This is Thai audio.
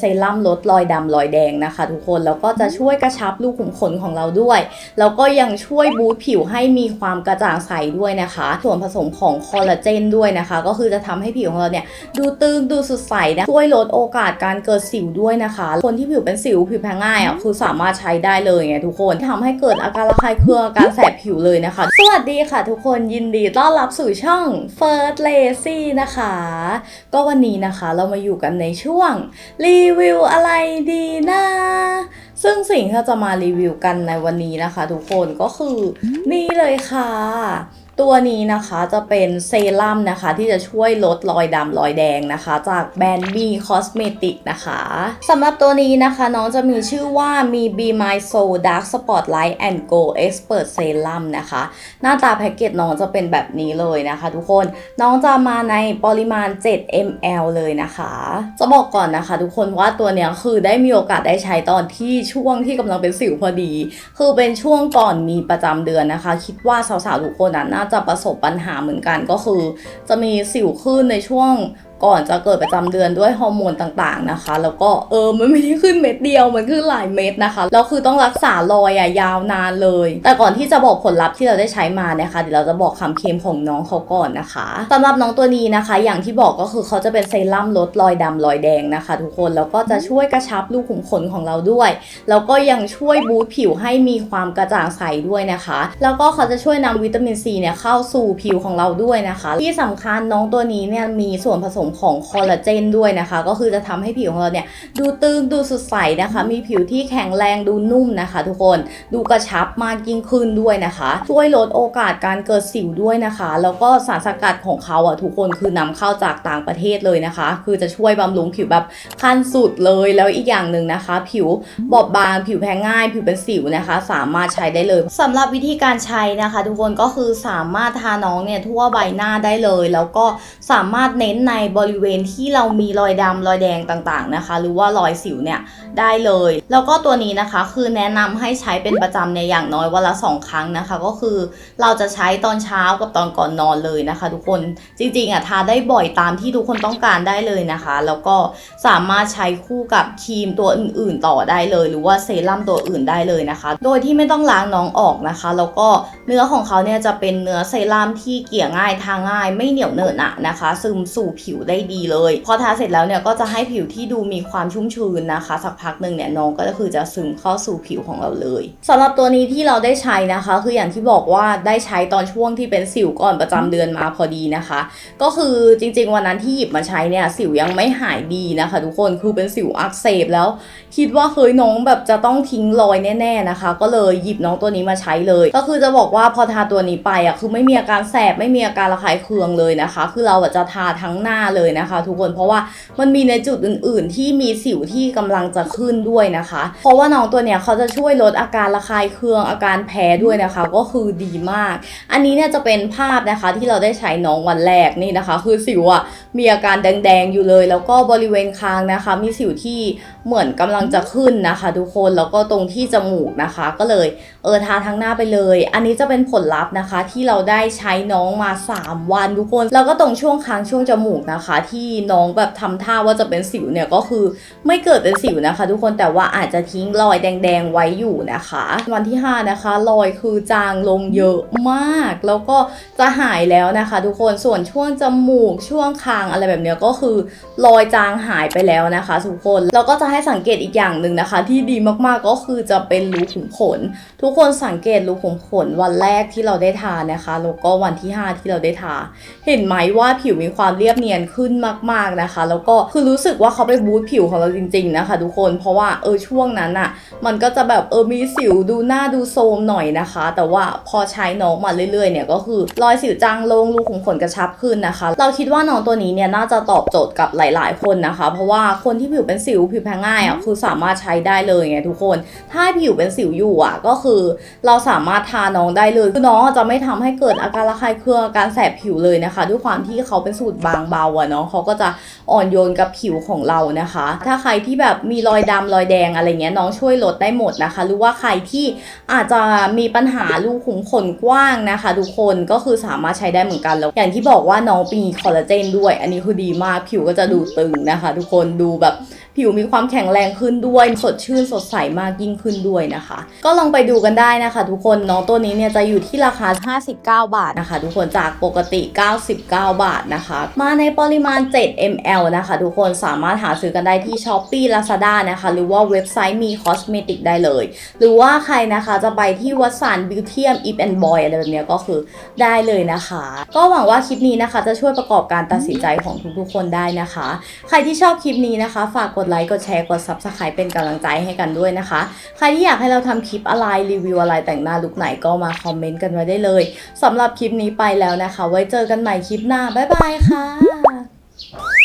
เซรั่มลดรอยดำรอยแดงนะคะ ทุกคนแล้วก็จะช่วยกระชับรูขุมขนของเราด้วย แล้วก็ยังช่วยบูสต์ผิวให้มีความกระจ่างใสด้วยนะคะ ส่วนผสมของคอลลาเจนด้วยนะคะ ก็คือจะทำให้ผิวของเราเนี่ยดูตึงดูสดใสนะช่วยลดโอกาสการเกิดสิวด้วยนะคะ คนที่ผิวเป็นสิวผิวแพ้ง่ายอะคือสามารถใช้ได้เลยไงทุกคนทำให้เกิดอาการระคายเคืองอาการแสบผิวเลยนะคะ สวัสดีค่ะ ทุกคนยินดีต้อนรับสู่ช่อง First Lazy นะคะ ก็วันนี้นะคะเรามาอยู่กันในช่วงรีวิวอะไรดีนะซึ่งสิ่งที่เราจะมารีวิวกันในวันนี้นะคะ ทุกคนก็คือนี่เลยค่ะ ตัวนี้นะคะจะเป็นเซรั่มนะคะ ที่จะช่วยลดรอยดำรอยแดงนะคะ จากแบรนด์ B Cosmetic นะคะสำหรับตัวนี้นะคะ น้องจะมีชื่อว่ามี Be My Soul Dark Spotlight and Go Expert Serum นะคะ หน้าตาแพ็กเกจน้องจะเป็นแบบนี้เลยนะคะ ทุกคนน้องจะมาในปริมาณ 7 ml เลยนะคะ จะบอกก่อนนะคะ ทุกคนว่าตัวเนี้ยคือได้มีโอกาสได้ใช้ตอนที่ช่วงที่กำลังเป็นสิวพอดี คือเป็นช่วงก่อนมีประจำเดือนนะคะ คิดว่าสาวๆทุกคนน่ะน่าจะประสบปัญหาเหมือนกันก็คือ จะมีสิวขึ้นในช่วง ก่อนจะเกิดประจำเดือนด้วยฮอร์โมนต่างๆนะคะ แล้วก็เออมันไม่ได้ขึ้นเม็ดเดียวมันขึ้นหลายเม็ดนะคะแล้วคือต้องรักษารอยอะยาวนานเลย แต่ก่อนที่จะบอกผลลัพธ์ที่เราได้ใช้มานะคะเดี๋ยวเราจะบอกคำเคลมของน้องเขาก่อนนะคะสำหรับน้องตัวนี้นะคะ อย่างที่บอกก็คือเขาจะเป็นเซรั่มลดรอยดำรอยแดงนะคะ ทุกคนแล้วก็จะช่วยกระชับรูขุมขนของเราด้วย แล้วก็ยังช่วยบูสต์ผิวให้มีความกระจ่างใสด้วยนะคะ แล้วก็เขาจะช่วยนำวิตามินซีเนี่ยเข้าสู่ผิวของเราด้วยนะคะ ที่สำคัญน้องตัวนี้เนี่ยมีส่วนผสมของคอลลาเจนด้วยนะคะ ก็คือจะทำให้ผิวของเราเนี่ยดูตึงดูสดใสนะคะ มีผิวที่แข็งแรงดูนุ่มนะคะ ทุกคนดูกระชับมากยิ่งขึ้นด้วยนะคะ ช่วยลดโอกาสการเกิดสิวด้วยนะคะ แล้วก็สารสกัดของเขาอะทุกคนคือนำเข้าจากต่างประเทศเลยนะคะ คือจะช่วยบำรุงผิวแบบขั้นสุดเลยแล้วอีกอย่างหนึ่งนะคะ ผิวบอบบาง ผิวแพ้ง่าย ผิวเป็นสิวนะคะ สามารถใช้ได้เลยสำหรับวิธีการใช้นะคะ ทุกคนก็คือสามารถทาน้องเนี่ยทั่วใบหน้าได้เลย แล้วก็สามารถเน้นในบริเวณที่เรามีรอยดำรอยแดงต่างๆนะคะ หรือว่ารอยสิวเนี่ยได้เลย แล้วก็ตัวนี้นะคะคือแนะนำให้ใช้เป็นประจำในอย่างน้อยวันละสองครั้งนะคะ ก็คือเราจะใช้ตอนเช้ากับตอนก่อนนอนเลยนะคะ ทุกคนจริงๆอะทาได้บ่อยตามที่ทุกคนต้องการได้เลยนะคะ แล้วก็สามารถใช้คู่กับครีมตัวอื่นๆ ต่อได้เลย หรือว่าเซรั่มตัวอื่นได้เลยนะคะ โดยที่ไม่ต้องล้างน้องออกนะคะ แล้วก็เนื้อของเขาเนี่ยจะเป็นเนื้อเซรั่มที่เกลี่ยง่ายทาง่าย ไม่เหนียวเหนอะหนะนะคะ ซึมสู่ผิวได้ดีเลย พอทาเสร็จแล้วเนี่ยก็จะให้ผิวที่ดูมีความชุ่มชื้นนะคะ สักพักหนึ่งเนี่ยน้องก็คือจะซึมเข้าสู่ผิวของเราเลยสำหรับตัวนี้ที่เราได้ใช้นะคะ คืออย่างที่บอกว่าได้ใช้ตอนช่วงที่เป็นสิวก่อนประจำเดือนมาพอดีนะคะ ก็คือจริงๆวันนั้นที่หยิบมาใช้เนี่ยสิวยังไม่หายดีนะคะ ทุกคนคือเป็นสิวอักเสบแล้ว คิดว่าเฮ้ยน้องแบบจะต้องทิ้งรอยแน่ๆนะคะ ก็เลยหยิบน้องตัวนี้มาใช้เลย ก็คือจะบอกว่าพอทาตัวนี้ไปอะคือไม่มีอาการแสบไม่มีอาการระคายเคืองเลยนะคะ คือเราจะทาทั้งหน้าเลยนะคะ ทุกคนเพราะว่ามันมีในจุดอื่น ๆ ที่มีสิวที่กำลังจะขึ้นด้วยนะคะ เพราะว่าน้องตัวเนี้ยเขาจะช่วยลดอาการระคายเคืองอาการแพ้ด้วยนะคะ ก็คือดีมาก อันนี้เนี่ยจะเป็นภาพนะคะที่เราได้ใช้น้องวันแรกนี่นะคะ คือสิวอะมีอาการแดง ๆ อยู่เลย แล้วก็บริเวณคางนะคะ มีสิวที่เหมือนกำลังจะขึ้นนะคะ ทุกคนแล้วก็ตรงที่จมูกนะคะ ก็เลยเออทาทั้งหน้าไปเลย อันนี้จะเป็นผลลัพธ์นะคะ ที่เราได้ใช้น้องมา 3 วันทุกคน แล้วก็ตรงช่วงคางช่วงจมูกนะคะที่น้องแบบทำท่าว่าจะเป็นสิวเนี่ยก็คือไม่เกิดเป็นสิวนะคะ ทุกคนแต่ว่าอาจจะทิ้งรอยแดง ๆ ไว้อยู่นะคะ วันที่ 5 นะคะรอยคือจางลงเยอะมาก แล้วก็จะหายแล้วนะคะ ทุกคนส่วนช่วงจมูกช่วงคางอะไรแบบเนี้ยก็คือรอยจางหายไปแล้วนะคะทุกคนแล้วก็จะให้สังเกตอีกอย่างหนึ่งนะคะ ที่ดีมากๆก็คือจะเป็นรูขุมขน ทุกคนสังเกตรูขุมขนวันแรกที่เราได้ทานะคะแล้วก็วันที่ 5 ที่เราได้ทา เห็นไหมว่าผิวมีความเรียบเนียนขึ้นมากๆนะคะ แล้วก็คือรู้สึกว่าเขาไปบูสต์ผิวของเราจริง ๆนะคะ ทุกคนเพราะว่าเออช่วงนั้นอะมันก็จะแบบเออมีสิวดูหน้าดูโทรมหน่อยนะคะ แต่ว่าพอใช้น้องมาเรื่อยๆเนี่ยก็คือรอยสิวจางลงรูขุมขนกระชับขึ้นนะคะ เราคิดว่าน้องตัวนี้เนี่ยน่าจะตอบโจทย์กับหลาย ๆ คนนะคะ เพราะว่าคนที่ผิวเป็นสิวผิวแพ้ง่ายอะคือสามารถใช้ได้เลยไงทุกคน ถ้าผิวเป็นสิวอยู่อะก็คือ เราสามารถทาน้องได้เลยคือน้องจะไม่ทำให้เกิดอาการระคายเคืองอาการแสบผิวเลยนะคะ ด้วยความที่เขาเป็นสูตรบางเบาอะเนาะเขาก็จะอ่อนโยนกับผิวของเรานะคะ ถ้าใครที่แบบมีรอยดำรอยแดงอะไรเงี้ยน้องช่วยลดได้หมดนะคะ หรือว่าใครที่อาจจะมีปัญหารูขุมขนกว้างนะคะ ทุกคนก็คือสามารถใช้ได้เหมือนกันแล้ว อย่างที่บอกว่าน้องมีคอลลาเจนด้วย อันนี้คือดีมากผิวก็จะดูตึงนะคะ ทุกคนดูแบบผิวมีความแข็งแรงขึ้นด้วย สดชื่นสดใสมากยิ่งขึ้นด้วยนะคะ ก็ลองไปดูกันได้นะคะ ทุกคนน้องตัวนี้เนี่ยจะอยู่ที่ราคา 59 บาทนะคะ ทุกคนจากปกติ 99 บาทนะคะ มาในปริมาณ 7 ml นะคะ ทุกคนสามารถหาซื้อกันได้ที่ Shopee Lazada นะคะ หรือว่าเว็บไซต์มีคอสเมติกได้เลย หรือว่าใครนะคะจะไปที่วัดสารบิวเทียมอีฟแอนด์บอยอะไรแบบเนี้ยก็คือได้เลยนะคะ ก็หวังว่าคลิปนี้นะคะจะช่วยประกอบการตัดสินใจของทุกๆคนได้นะคะ ใครที่ชอบคลิปนี้นะคะ ฝากกดไลค์กดแชร์กด Subscribe เป็นกำลังใจให้กันด้วยนะคะ ใครที่อยากให้เราทำคลิปอะไรรีวิวอะไรแต่งหน้าลุคไหนก็มาคอมเมนต์กันไว้ได้เลยสำหรับคลิปนี้ไปแล้วนะคะ ไว้เจอกันใหม่คลิปหน้าบ๊ายบายค่ะ